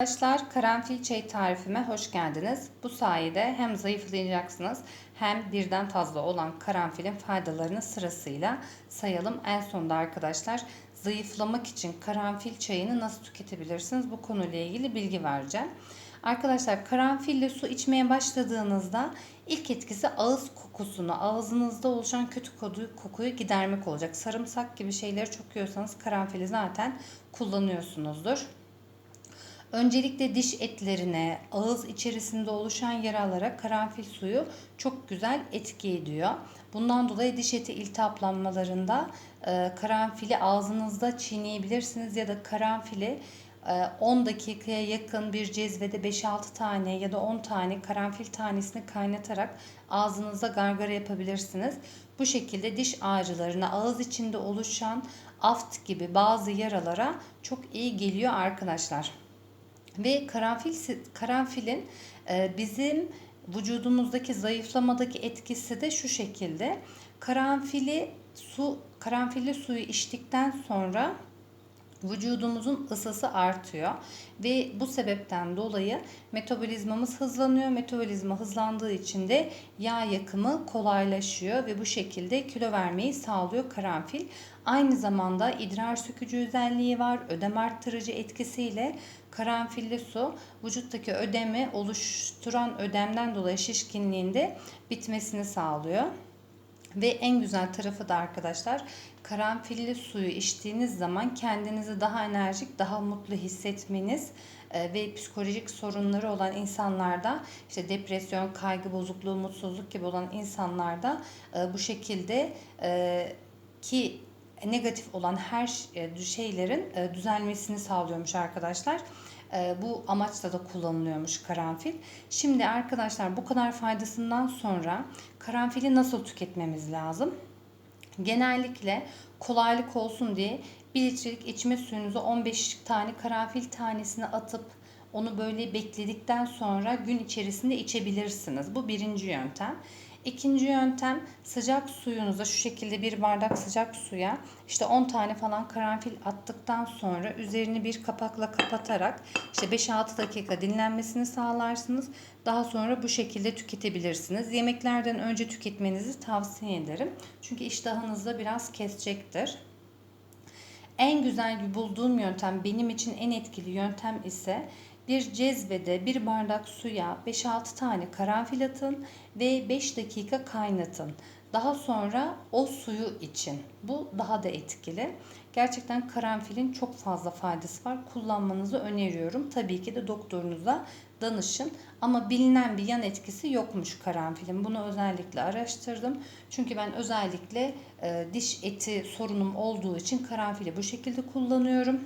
Arkadaşlar karanfil çay tarifime hoş geldiniz. Bu sayede hem zayıflayacaksınız hem birden fazla olan karanfilin faydalarını sırasıyla sayalım. En sonunda arkadaşlar zayıflamak için karanfil çayını nasıl tüketebilirsiniz bu konuyla ilgili bilgi vereceğim. Arkadaşlar karanfille su içmeye başladığınızda ilk etkisi ağız kokusunu, ağzınızda oluşan kötü kokuyu gidermek olacak. Sarımsak gibi şeyleri çok yiyorsanız karanfili zaten kullanıyorsunuzdur. Öncelikle diş etlerine, ağız içerisinde oluşan yaralara karanfil suyu çok güzel etki ediyor. Bundan dolayı diş eti iltihaplanmalarında e, karanfili ağzınızda çiğneyebilirsiniz ya da karanfili 10 e, dakikaya yakın bir cezvede 5-6 tane ya da 10 tane karanfil tanesini kaynatarak ağzınızda gargara yapabilirsiniz. Bu şekilde diş ağrılarına, ağız içinde oluşan aft gibi bazı yaralara çok iyi geliyor arkadaşlar. Ve karanfil karanfilin e, bizim vücudumuzdaki zayıflamadaki etkisi de şu şekilde. Karanfili su karanfilli suyu içtikten sonra vücudumuzun ısısı artıyor ve bu sebepten dolayı metabolizmamız hızlanıyor. Metabolizma hızlandığı için de yağ yakımı kolaylaşıyor ve bu şekilde kilo vermeyi sağlıyor karanfil. Aynı zamanda idrar sökücü özelliği var. Ödem arttırıcı etkisiyle karanfilli su vücuttaki ödemi oluşturan ödemden dolayı şişkinliğinde bitmesini sağlıyor. Ve en güzel tarafı da arkadaşlar karanfilli suyu içtiğiniz zaman kendinizi daha enerjik, daha mutlu hissetmeniz e, ve psikolojik sorunları olan insanlarda işte depresyon, kaygı bozukluğu, mutsuzluk gibi olan insanlarda e, bu şekilde e, ki negatif olan her şeylerin düzelmesini sağlıyormuş arkadaşlar. Bu amaçla da kullanılıyormuş karanfil. Şimdi arkadaşlar bu kadar faydasından sonra karanfili nasıl tüketmemiz lazım? Genellikle kolaylık olsun diye 1 litrelik içme suyunuza 15 tane karanfil tanesini atıp onu böyle bekledikten sonra gün içerisinde içebilirsiniz. Bu birinci yöntem. İkinci yöntem sıcak suyunuza şu şekilde bir bardak sıcak suya işte 10 tane falan karanfil attıktan sonra üzerini bir kapakla kapatarak işte 5-6 dakika dinlenmesini sağlarsınız. Daha sonra bu şekilde tüketebilirsiniz. Yemeklerden önce tüketmenizi tavsiye ederim. Çünkü iştahınızda biraz kesecektir. En güzel bulduğum yöntem benim için en etkili yöntem ise bir cezvede bir bardak suya 5-6 tane karanfil atın ve 5 dakika kaynatın. Daha sonra o suyu için. Bu daha da etkili. Gerçekten karanfilin çok fazla faydası var. Kullanmanızı öneriyorum. Tabii ki de doktorunuza danışın. Ama bilinen bir yan etkisi yokmuş karanfilin. Bunu özellikle araştırdım. Çünkü ben özellikle e, diş eti sorunum olduğu için karanfili bu şekilde kullanıyorum.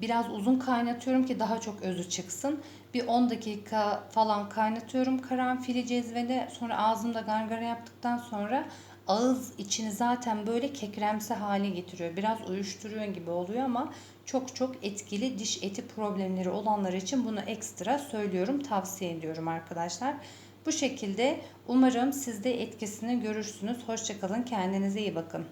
Biraz uzun kaynatıyorum ki daha çok özü çıksın. Bir 10 dakika falan kaynatıyorum karanfili cezvede. Sonra ağzımda gargara yaptıktan sonra ağız içini zaten böyle kekremsi hale getiriyor. Biraz uyuşturuyor gibi oluyor ama çok çok etkili diş eti problemleri olanlar için bunu ekstra söylüyorum, tavsiye ediyorum arkadaşlar. Bu şekilde umarım siz de etkisini görürsünüz. Hoşçakalın, kendinize iyi bakın.